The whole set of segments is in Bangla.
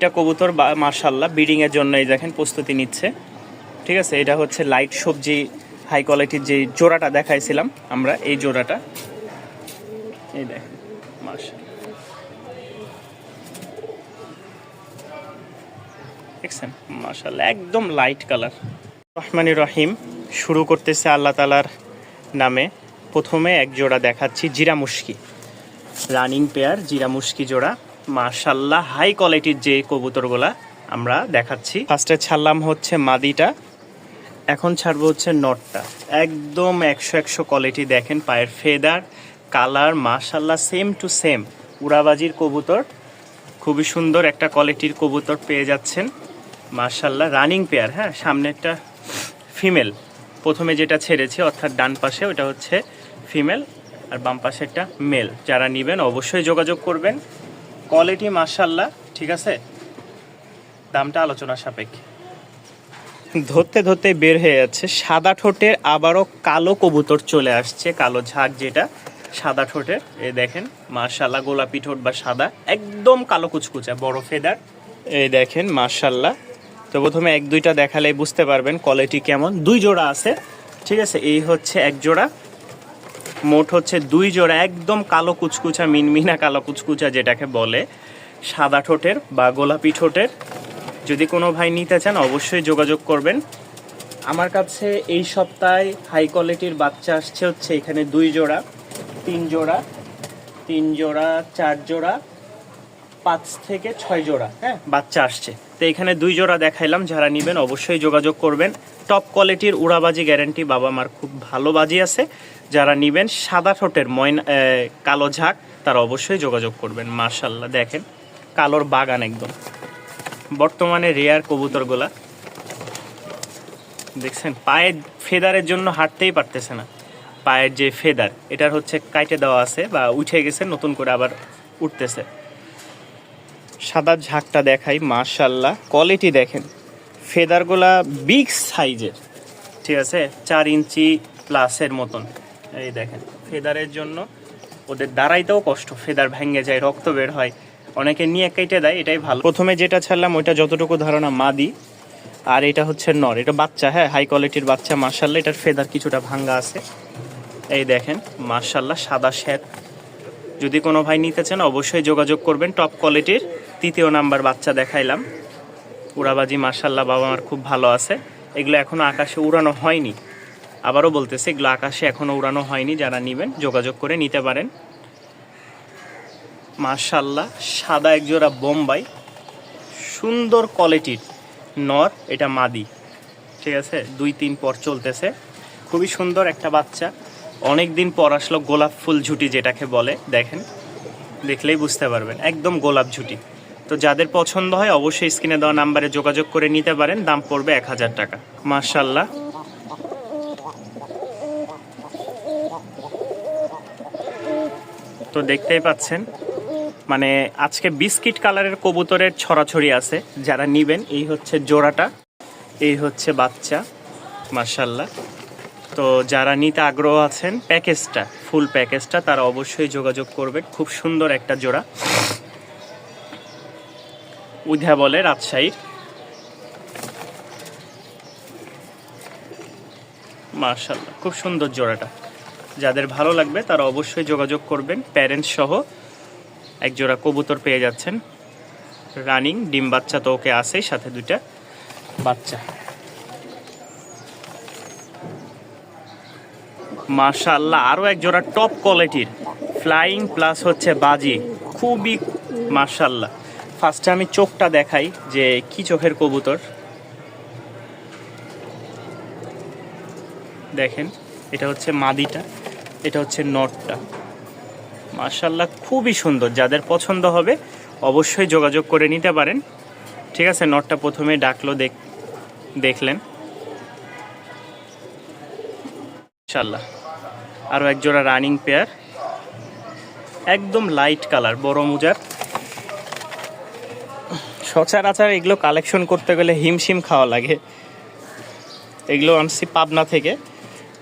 এটা কবুতর মার্শাল্লাহ ব্রিডিং এর জন্য এই দেখেন প্রস্তুতি নিচ্ছে। ঠিক আছে, এটা হচ্ছে লাইট সবজি হাই কোয়ালিটির যে জোড়াটা দেখাইছিলাম আমরা, এই জোড়াটা। এই দেখেন মার্শাল দেখছেন? মার্শাল্লাহ একদম লাইট কালার রহমানি রহিম, শুরু করতেছে আল্লাহ তালার নামে। প্রথমে এক জোড়া দেখাচ্ছি, জিরা মুশকি। রানিং পেয়ার জিরা মুশকি জোড়া। মার্শাল্লাহ হাই কোয়ালিটির যে কবুতরগুলা আমরা দেখাচ্ছি। ফার্স্টে ছাড়লাম হচ্ছে মাদিটা, এখন ছাড়বো হচ্ছে নটটা। একদম একশো একশো কোয়ালিটি দেখেন, পায়ের ফেদার কালার মার্শাল্লাহ সেম টু সেম উড়াবাজির কবুতর, খুবই সুন্দর একটা কোয়ালিটির কবুতর পেয়ে যাচ্ছেন। মার্শাল্লাহ রানিং পেয়ার হ্যাঁ সামনেরটা ফিমেল প্রথমে যেটা ছেড়েছি, অর্থাৎ ডান পাশে, ওটা হচ্ছে ফিমেল আর বাম পাশেরটা মেল যারা নেবেন, অবশ্যই যোগাযোগ করবেন। কোয়ালিটি মার্শাল্লাহ ঠিক আছে? দামটা আলোচনা সাপেক্ষে। ধরতে ধরতে বের হয়ে যাচ্ছে, সাদা ঠোঁটের আবারও কালো কবুতর চলে আসছে, কালো ঝাঁক যেটা, সাদা ঠোঁটের। এই দেখেন মার্শাল্লাহ গোলাপি ঠোঁট বা সাদা, একদম কালো কুচকুচা, বড় ফেদার। এই দেখেন মার্শাল্লাহ তো প্রথমে এক দুইটা দেখালে বুঝতে পারবেন কোয়ালিটি কেমন। দুই জোড়া আছে, ঠিক আছে? এই হচ্ছে এক জোড়া। মোট হচ্ছে দুই জোড়া একদম কালো কুচকুচা, মিনমিনা কালো কুচকুচা যেটাকে বলে। সাদা ঠোঁটের বা গোলাপি ঠোঁটের। যদি কোনো ভাই নিতে চান, অবশ্যই যোগাযোগ করবেন। আমার কাছে এই সপ্তাহে হাই কোয়ালিটির বাচ্চা আসছে হচ্ছে এখানে দুই জোড়া, তিন জোড়া তিন জোড়া, চার জোড়া। পাঁচ থেকে ছয় জোড়া হ্যাঁ? বাচ্চা আসছে। তো এখানে দুই জোড়া দেখাইলাম, যারা নেবেন অবশ্যই যোগাযোগ করবেন। টপ কোয়ালিটির উড়াবাজি গ্যারান্টি বাবা মার খুব ভালো বাজি আছে। যারা নেবেন, সাদা ঠোঁটের ময়না কালো ঝাঁক, তারা অবশ্যই যোগাযোগ করবেন। মার্শাল্লাহ দেখেন, কালোর বাগান একদম। বর্তমানে রেয়ার কবুতরগুলা, দেখছেন, পায়ের ফেদারের জন্য হাঁটতেই পারতেছে না। পায়ের যে ফেদার, এটার হচ্ছে কাইটে দেওয়া আছে বা উঠে গেছে, নতুন করে আবার উঠতেছে। সাদা ঝাঁকটা দেখাই মার্শাল্লাহ কোয়ালিটি দেখেন। ফেদারগুলা বিগ সাইজের ঠিক আছে? চার ইঞ্চি প্লাসের মতন। এই দেখেন, ফেদারের জন্য ওদের দাঁড়াইতেও কষ্ট। ফেদার ভেঙে যায়, রক্ত বের হয়। অনেকে নিয়ে কেটে দেয়, এটাই ভালো। প্রথমে যেটা ছাড়লাম, ওইটা যতটুকু ধারণা মাদি। আর এটা হচ্ছে নর। এটা বাচ্চা হ্যাঁ হাই কোয়ালিটির বাচ্চা মার্শাল্লাহ এটার ফেদার কিছুটা ভাঙ্গা আছে। এই দেখেন মার্শাল্লাহ সাদা শ্বেত। যদি কোনো ভাই নিতে চান, অবশ্যই যোগাযোগ করবেন। টপ কোয়ালিটির তৃতীয় নাম্বার বাচ্চা দেখাইলাম। উড়াবাজি মার্শাল্লাহ বাবা আমার খুব ভালো আছে। এগুলো এখনও আকাশে উড়ানো হয়নি। আবারও বলতেছে, এগুলো আকাশে এখনও উড়ানো হয়নি। যারা নেবেন, যোগাযোগ করে নিতে পারেন। মার্শাল্লাহ সাদা একজোড়া বোম্বাই। সুন্দর কোয়ালিটির নর, এটা মাদি। ঠিক আছে? দুই, তিন পর চলতেছে। খুবই সুন্দর একটা বাচ্চা। অনেক দিন পর আসলো গোলাপ ফুল ঝুটি যেটাকে বলে, দেখেন, দেখলেই বুঝতে পারবেন, একদম গোলাপ ঝুটি। তো যাদের পছন্দ হয় অবশ্যই স্ক্রিনে দেওয়া নাম্বারে যোগাযোগ করে নিতে পারেন, দাম পড়বে এক হাজার টাকা। মার্শাল্লাহ তো দেখতেই পাচ্ছেন মানে আজকে বিস্কিট কালারের কবুতরের ছড়াছড়ি আছে, যারা নিবেন, এই হচ্ছে জোড়াটা, এই হচ্ছে বাচ্চা মার্শাল্লাহ তো যারা নিতে আগ্রহ আছেন, প্যাকেজটা, ফুল প্যাকেজটা, তারা অবশ্যই যোগাযোগ করবে। খুব সুন্দর একটা জোড়া। উধা বলে রাজশাহীর। মার্শাল্লাহ খুব সুন্দর জোড়াটা। যাদের ভালো লাগবে, তারা অবশ্যই যোগাযোগ করবেন। প্যারেন্টস সহ এক জোড়া কবুতর পেয়ে যাচ্ছেন। রানিং, ডিম বাচ্চা তো ওকে আসেই সাথে দুইটা বাচ্চা। মাশাল্লাহ আরও এক জোড়া টপ কোয়ালিটির ফ্লাইং প্লাস হচ্ছে বাজি। খুবই মাশাল্লাহ ফার্স্টে আমি চোখটা দেখাই যে কি চোখের কবুতর। দেখেন, এটা হচ্ছে মাদিটা, এটা হচ্ছে নটটা। মার্শাল্লাহ খুবই সুন্দর। যাদের পছন্দ হবে, অবশ্যই যোগাযোগ করে নিতে পারেন। ঠিক আছে, নটটা প্রথমে ডাকলো, দেখ, দেখলেন। ইনশাল্লাহ আরও এক জোড়া রানিং পেয়ার। একদম লাইট কালার বড় মুজার। সচরাচর এগুলো কালেকশন করতে গেলে হিমশিম খাওয়া লাগে। এগুলো আনছি পাবনা থেকে।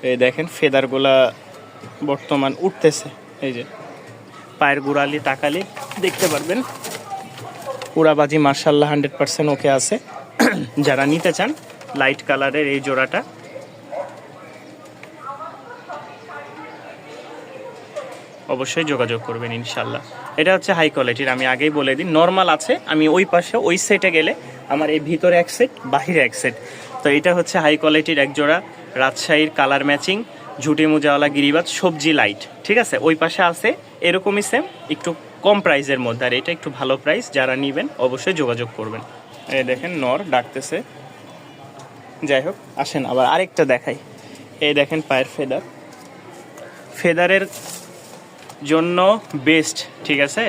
এই দেখেন, ফেদারগুলা বর্তমান উঠতেছে। এই যে, পায়ের গুড়ালি তাকালি দেখতে পারবেন। উড়াবাজি মার্শাল্লাহ হান্ড্রেড পার্সেন্ট ওকে আছে। যারা নিতে চান লাইট কালারের এই জোড়াটা। অবশ্যই যোগাযোগ করবেন ইনশাল্লাহ এটা হচ্ছে হাই কোয়ালিটির আমি আগেই বলে দিই। নর্মাল আছে, আমি ওই পাশে, ওই সেটে গেলে আমার এই ভিতরে এক সেট বাহিরে এক সেট তো এটা হচ্ছে হাই কোয়ালিটির এক জোড়া রাজশাহীর কালার ম্যাচিং ঝুটি মোজাওয়ালা গিরিবাজ, সবজি লাইট ঠিক আছে? ওই পাশে আছে, এরকমই সেম একটু কম প্রাইসের মধ্যে। আর এটা একটু ভালো প্রাইস যারা নেবেন, অবশ্যই যোগাযোগ করবেন। এই দেখেন, নর ডাকতেছে। যাই হোক, আসেন, আবার আরেকটা দেখাই। এই দেখেন পায়ের ফেদার ফেদারের জন্য বেস্ট ঠিক আছে?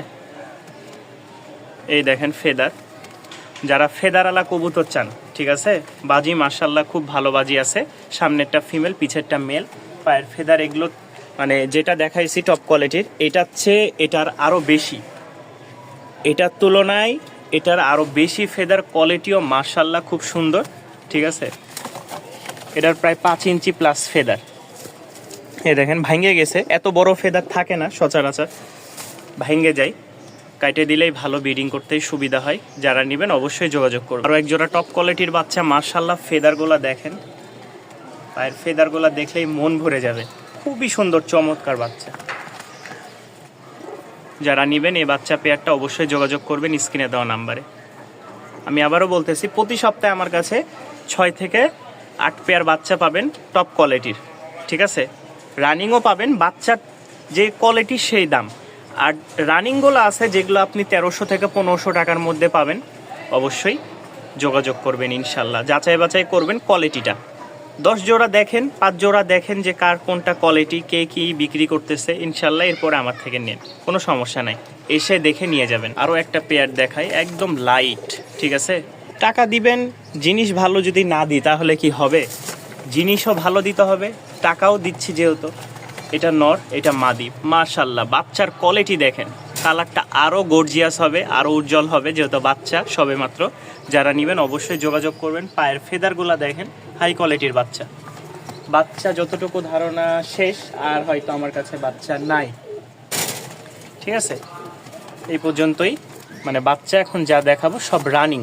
এই দেখেন ফেদার। যারা ফেদারওয়ালা কবুতর চান, ঠিক আছে? বাজি মার্শাল্লাহ খুব ভালো বাজি আছে। সামনেরটা ফিমেল পিছেরটা মেল পায়ের ফেদার এগুলো মানে যেটা দেখাইছি টপ কোয়ালিটির এটার চেয়ে এটার আরও বেশি। এটার তুলনায় এটার আরও বেশি ফেদার কোয়ালিটিও মার্শাল্লাহ খুব সুন্দর, ঠিক আছে? এটার প্রায় পাঁচ ইঞ্চি প্লাস ফেদার। এ দেখেন, ভাঙ্গে গেছে। এত বড় ফেদার থাকে না, সচরাচর। ভাঙ্গে যায়। কাটে দিলেই ভালো, ব্রিডিং করতেই সুবিধা হয়। যারা নেবেন অবশ্যই যোগাযোগ করবেন। আরও একজোড়া টপ কোয়ালিটির বাচ্চা মার্শাল্লাহ ফেদারগুলা দেখেন। পায়ের ফেদারগুলা দেখলেই মন ভরে যাবে। খুবই সুন্দর, চমৎকার বাচ্চা। যারা নেবেন, এই বাচ্চা পেয়ারটা অবশ্যই যোগাযোগ করবেন স্ক্রিনে দেওয়া নাম্বারে। আমি আবারও বলতেছি, প্রতি সপ্তাহে আমার কাছে ছয় থেকে আট পেয়ার বাচ্চা পাবেন টপ কোয়ালিটির ঠিক আছে? রানিংও পাবেন, বাচ্চার যে কোয়ালিটি সেই দাম। আর রানিংগুলো আছে যেগুলো আপনি তেরোশো থেকে পনেরোশো টাকার মধ্যে পাবেন, অবশ্যই যোগাযোগ করবেন ইনশাল্লাহ। যাচাই বাছাই করবেন কোয়ালিটিটা দশ জোড়া দেখেন, পাঁচ জোড়া দেখেন যে কার কোনটা কোয়ালিটি কে কি বিক্রি করতেছে, ইনশাল্লাহ এরপরে আমার থেকে নেন। কোনো সমস্যা নাই, এসে দেখে নিয়ে যাবেন। আরও একটা পেয়ার দেখাই, একদম লাইট ঠিক আছে? টাকা দিবেন, জিনিস ভালো যদি না দিই তাহলে কি হবে? জিনিসও ভালো দিতে হবে টাকাও দিচ্ছি যেহেতু। এটা নর, এটা মাদি। মার্শাল্লাহ বাচ্চার কোয়ালিটি দেখেন। কালারটা আরও গর্জিয়াস হবে আরও উজ্জ্বল হবে, যেহেতু বাচ্চা সবে মাত্র যারা নেবেন অবশ্যই যোগাযোগ করবেন। পায়ের ফেদারগুলো দেখেন হাই কোয়ালিটির বাচ্চা। বাচ্চা যতটুকু ধারণা শেষ, আর হয়তো আমার কাছে বাচ্চা নাই। ঠিক আছে? এই পর্যন্তই। মানে বাচ্চা এখন যা দেখাবো সব রানিং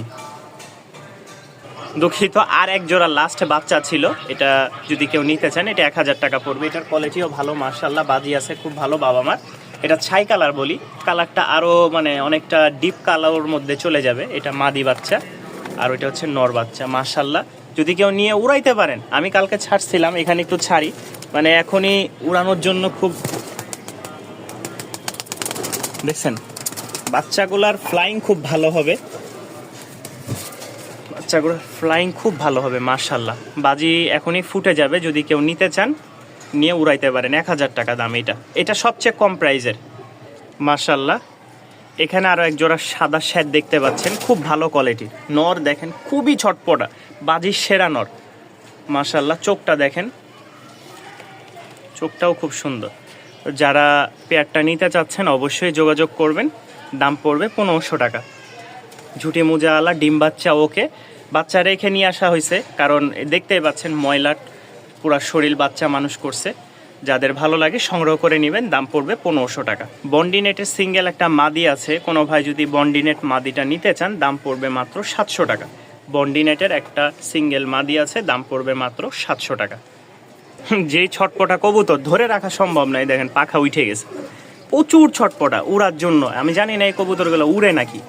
দুঃখিত। আর এক জোড়া লাস্ট বাচ্চা ছিল। এটা যদি কেউ নিতে চান, এটা এক হাজার টাকা পড়বে। এটার কোয়ালিটিও ভালো মার্শাল্লাহ বাজি আছে, খুব ভালো বাবা মার। এটা ছাই কালার বলি। কালারটা আরও মানে অনেকটা ডিপ কালারের মধ্যে চলে যাবে। এটা মাদি বাচ্চা। আর ওইটা হচ্ছে নর বাচ্চা মার্শাল্লাহ যদি কেউ নিয়ে উড়াইতে পারেন, আমি কালকে ছাড়ছিলাম, এখানে একটু ছাড়ি। মানে এখনই উড়ানোর জন্য খুব দেখছেন? বাচ্চাগুলার ফ্লাইং খুব ভালো হবে। বাচ্চাগুলোর ফ্লাইং খুব ভালো হবে মার্শাল্লাহ বাজি এখনই ফুটে যাবে, যদি কেউ নিতে চান, নিয়ে উড়াইতে পারেন। এক হাজার টাকা দাম এটা। এটা সবচেয়ে কম প্রাইজের মার্শাল্লাহ এখানে আরও এক জোড়া সাদা শ্যাট দেখতে পাচ্ছেন, খুব ভালো কোয়ালিটির নর দেখেন, খুবই ছটপটা, বাজির সেরা নর। মার্শাল্লাহ চোখটা দেখেন। চোখটাও খুব সুন্দর। যারা পেয়ারটা নিতে চাচ্ছেন, অবশ্যই যোগাযোগ করবেন। দাম পড়বে পনেরোশো টাকা। ঝুটি মোজাওয়ালা ডিম বাচ্চা, ওকে। বাচ্চা রেখে নিয়ে আসা হয়েছে, কারণ দেখতেই পাচ্ছেন ময়লার পুরা শরীর বাচ্চা মানুষ করছে। যাদের ভালো লাগে সংগ্রহ করে নেবেন, দাম পড়বে পনেরোশো টাকা। বন্ডিনেটের সিঙ্গেল একটা মাদি আছে, কোনো ভাই যদি বন্ডিনেট মাদিটা নিতে চান, দাম পড়বে মাত্র সাতশো টাকা। বন্ডিনেটের একটা সিঙ্গেল মাদি আছে, দাম পড়বে মাত্র সাতশো টাকা। যেই ছটপটা কবুতর ধরে রাখা সম্ভব নয় দেখেন পাখা উঠে গেছে। প্রচুর ছটপটা উড়ার জন্য। আমি জানি না এই কবুতরগুলো উড়ে নাকি।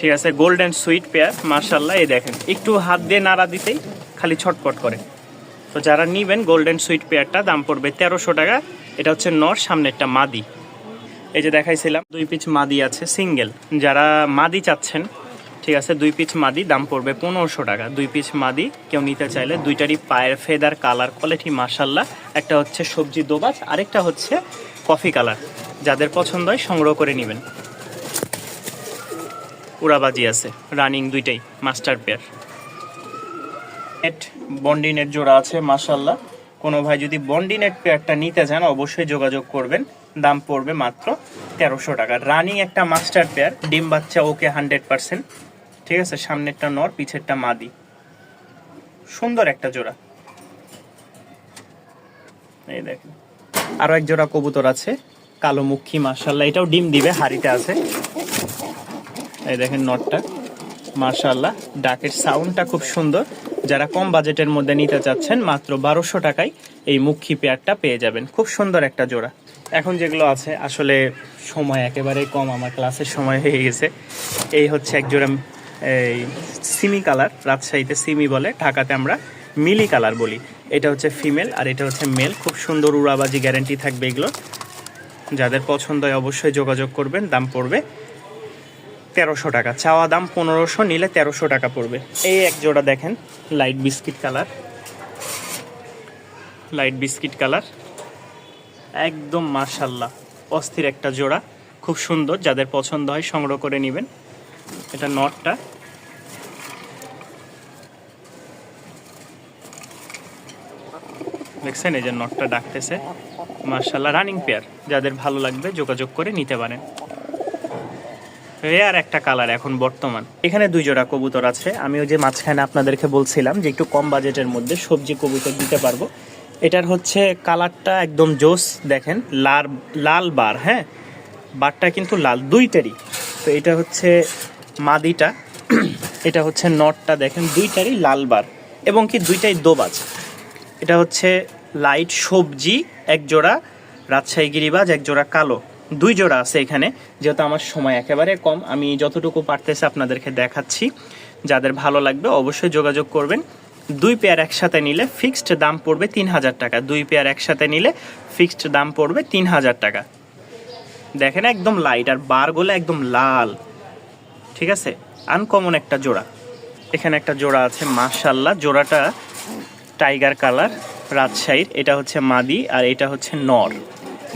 ঠিক আছে গোল্ডেন সুইট পেয়ার মার্শাল্লাহ এই দেখেন। একটু হাত দিয়ে নাড়া দিতেই খালি ছটপট করে। তো যারা নিবেন গোল্ডেন সুইট পেয়ারটা দাম পড়বে তেরোশো টাকা। এটা হচ্ছে নর, সামনেরটা মাদি। এই যে দেখাইছিলাম, দুই পিচ মাদি আছে সিঙ্গেল যারা মাদি চাচ্ছেন, ঠিক আছে, দুই পিচ মাদি, দাম পড়বে পনেরোশো টাকা। দুই পিচ মাদি, কেউ নিতে চাইলে দুইটারই পায়ের ফেদার, কালার কোয়ালিটি মার্শাল্লাহ একটা হচ্ছে সবজি দোবাজ আরেকটা হচ্ছে কফি কালার যাদের পছন্দ হয় সংগ্রহ করে নেবেন। উড়াবাজি আছে রানিং দুইটাই মাস্টার পেয়ার নেট বন্ডিনেট জোড়া আছে মাশাল্লাহ কোনো ভাই যদি বন্ডিনেট পেয়ারটা নিতে চান, অবশ্যই যোগাযোগ করবেন। দাম পড়বে মাত্র তেরোশো টাকা। রানিং একটা মাস্টার পেয়ার ডিম বাচ্চা ওকে হান্ড্রেড পার্সেন্ট। ঠিক আছে, সামনেরটা নর, পিছেরটা মাদি। সুন্দর একটা জোড়া। এই দেখেন। আরও এক জোড়া কবুতর আছে কালো মুখী মাশাল্লাহ এটাও ডিম দিবে, হাড়িতে আছে। এই দেখেন নটটা মার্শাল্লাহ ডাকের সাউন্ডটা খুব সুন্দর। যারা কম বাজেটের মধ্যে নিতে চাচ্ছেন, মাত্র বারোশো টাকায় এই মুখী পেয়ারটা পেয়ে যাবেন। খুব সুন্দর একটা জোড়া। এখন যেগুলো আছে, আসলে সময় একেবারে কম, আমার ক্লাসের সময় হয়ে গেছে। এই হচ্ছে এক জোড়া, এই সিমি কালার রাজশাহীতে সিমি বলে, ঢাকাতে আমরা মিলি কালার বলি। এটা হচ্ছে ফিমেল আর এটা হচ্ছে মেল খুব সুন্দর উড়াবাজি গ্যারেন্টি থাকবে এগুলো যাদের পছন্দ হয় অবশ্যই যোগাযোগ করবেন, দাম পড়বে তেরোশো টাকা। চাওয়া দাম পনেরোশো, নিলে তেরোশো টাকা পড়বে। এই এক জোড়া দেখেন light biscuit colour light biscuit colour একদম মাশাল্লাহ, অস্থির একটা জোড়া। খুব সুন্দর, যাদের পছন্দ হয় সংগ্রহ করে নেবেন। এটা নটটা। দেখছেন, এই যে নটটা ডাকতেছে। মার্শাল্লাহ রানিং পেয়ার যাদের ভালো লাগবে, যোগাযোগ করে নিতে পারেন। রেয়ার একটা কালার এখন বর্তমান। এখানে দুই জোড়া কবুতর আছে। আমি ওই যে মাঝখানে আপনাদেরকে বলছিলাম যে একটু কম বাজেটের মধ্যে সবজি কবুতর দিতে পারব। এটার হচ্ছে কালারটা একদম জোস, দেখেন, লাল লাল বার হ্যাঁ? বারটা কিন্তু লাল, দুইটারই। তো এটা হচ্ছে মাদিটা, এটা হচ্ছে নটটা, দেখেন, দুইটারই লাল বার। এবং কি দুইটাই দোবাজ। এটা হচ্ছে লাইট সবজি, এক জোড়া রাজশাহী গিরিবাজ, এক জোড়া কালো। দুই জোড়া আছে এখানে, যেহেতু আমার সময় একেবারে কম, আমি যতটুকু পারতেছি আপনাদেরকে দেখাচ্ছি। যাদের ভালো লাগবে অবশ্যই যোগাযোগ করবেন। দুই পেয়ার একসাথে নিলে ফিক্সড দাম পড়বে তিন হাজার টাকা। দুই পেয়ার একসাথে নিলে ফিক্সড দাম পড়বে তিন হাজার টাকা। দেখেন একদম লাইট আর বারগুলো একদম লাল। ঠিক আছে? আনকমন একটা জোড়া। এখানে একটা জোড়া আছে মাশাল্লাহ জোড়াটা টাইগার কালার রাজশাহীর। এটা হচ্ছে মাদি আর এটা হচ্ছে নর।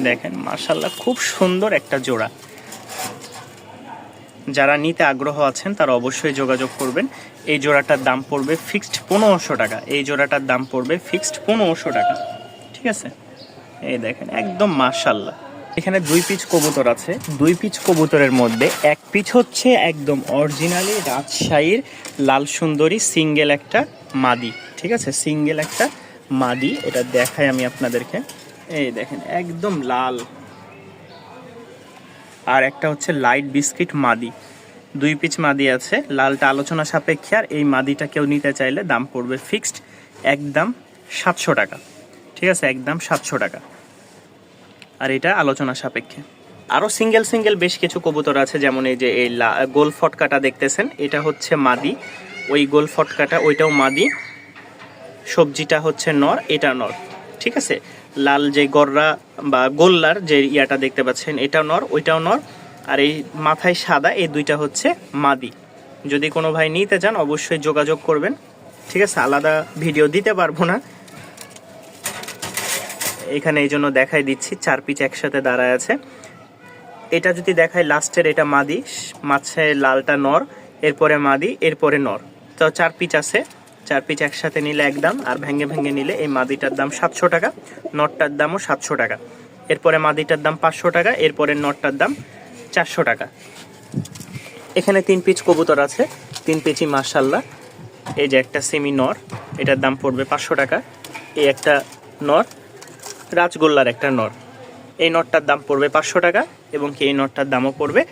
দেখেন মার্শাল্লাহ খুব সুন্দর একটা জোড়া। যারা নিতে আগ্রহ আছেন, তারা অবশ্যই যোগাযোগ করবেন। এই জোড়াটার দাম পড়বে ফিক্সড পনেরোশো টাকা। এই জোড়াটার দাম পড়বে ফিক্সড পনেরোশো টাকা। ঠিক আছে? এই দেখেন, একদম মার্শাল্লাহ এখানে দুই পিচ কবুতর আছে। দুই পিচ কবুতরের মধ্যে এক পিচ হচ্ছে একদম অরিজিনালি রাজশাহীর লাল সুন্দরী সিঙ্গেল একটা মাদি। ঠিক আছে? সিঙ্গেল একটা মাদি। এটা দেখাই আমি আপনাদেরকে। এই দেখেন, একদম লাল। আর একটা হচ্ছে লাইট বিস্কিট মাদি। দুই পিচ মাদি আছে, লালটা আলোচনা সাপেক্ষে, আর এই মাদিটা কেউ নিতে চাইলে দাম পড়বে ফিক্সড একদম সাতশো টাকা। ঠিক আছে, একদম সাতশো টাকা। আর এটা আলোচনা সাপেক্ষে। আরও সিঙ্গেল সিঙ্গেল বেশ কিছু কবুতর আছে, যেমন এই যে এই গোল ফটকাটা দেখতেছেন, এটা হচ্ছে মাদি। ওই গোল ফটকাটা, ওইটাও মাদি। সবজিটা হচ্ছে নর, এটা নর। ঠিক আছে? লাল যে গররা বা গোল্লার যে ইয়াটা দেখতে পাচ্ছেন, এটাও নর, ওইটাও নর, আর এই মাথায় সাদা, এই দুইটা হচ্ছে মাদি। যদি কোনো ভাই নিতে চান, অবশ্যই যোগাযোগ করবেন। ঠিক আছে, আলাদা ভিডিও দিতে পারব না। এখানে এই জন্য দেখাই দিচ্ছি, চার পিচ একসাথে দাঁড়ায় আছে। এটা যদি দেখায় লাস্টের, এটা মাদি মাছে লালটা নর, এরপরে মাদি, এরপরে নর। তো চার পিচ আছে। চার পিচ একসাথে নিলে এক দাম, আর ভেঙে ভেঙে নিলে এই মাদিটার দাম সাতশো টাকা, নটটার দামও সাতশো টাকা। এরপরে মাদিটার দাম পাঁচশো টাকা, এরপরে নটটার দাম চারশো টাকা। এখানে তিন পিচ কবুতর আছে, তিন পিচই মার্শাল্লাহ এই যে একটা সেমি নর, এটার দাম পড়বে পাঁচশো টাকা। এই একটা নর, রাজগোল্লার একটা নর। এই নটটার দাম পড়বে পাঁচশো টাকা, এবং কি এই নটটার দামও পড়বে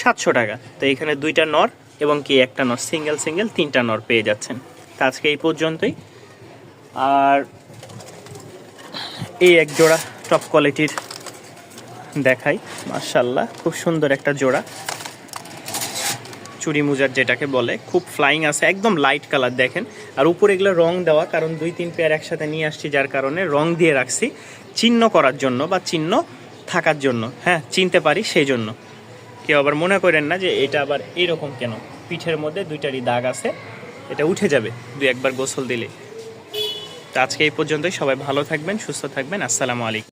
সাতশো টাকা। তো এখানে দুইটা নর, এবং কি একটা নর, সিঙ্গেল সিঙ্গেল তিনটা নর পেয়ে যাচ্ছেন। আজকে এই পর্যন্তই। আর এই এক জোড়া টপ কোয়ালিটির দেখাই মার্শাল্লাহ খুব সুন্দর একটা জোড়া। চুরি মুজার যেটাকে বলে, খুব ফ্লাইং আছে, একদম লাইট কালার দেখেন। আর উপরে এগুলো রং দেওয়া, কারণ দুই, তিন পেয়ার একসাথে নিয়ে আসছি, যার কারণে রং দিয়ে রাখছি, চিহ্ন করার জন্য বা চিহ্ন থাকার জন্য হ্যাঁ চিনতে পারি সেই জন্য। কেউ আবার মনে করেন না যে এটা আবার এরকম কেন? পিঠের মধ্যে দুইটারই দাগ আছে। এটা উঠে যাবে। দুই একবার গোসল দিলে। তো আজকে এই পর্যন্তই। সবাই ভালো থাকবেন, সুস্থ থাকবেন। আসসালামু আলাইকুম।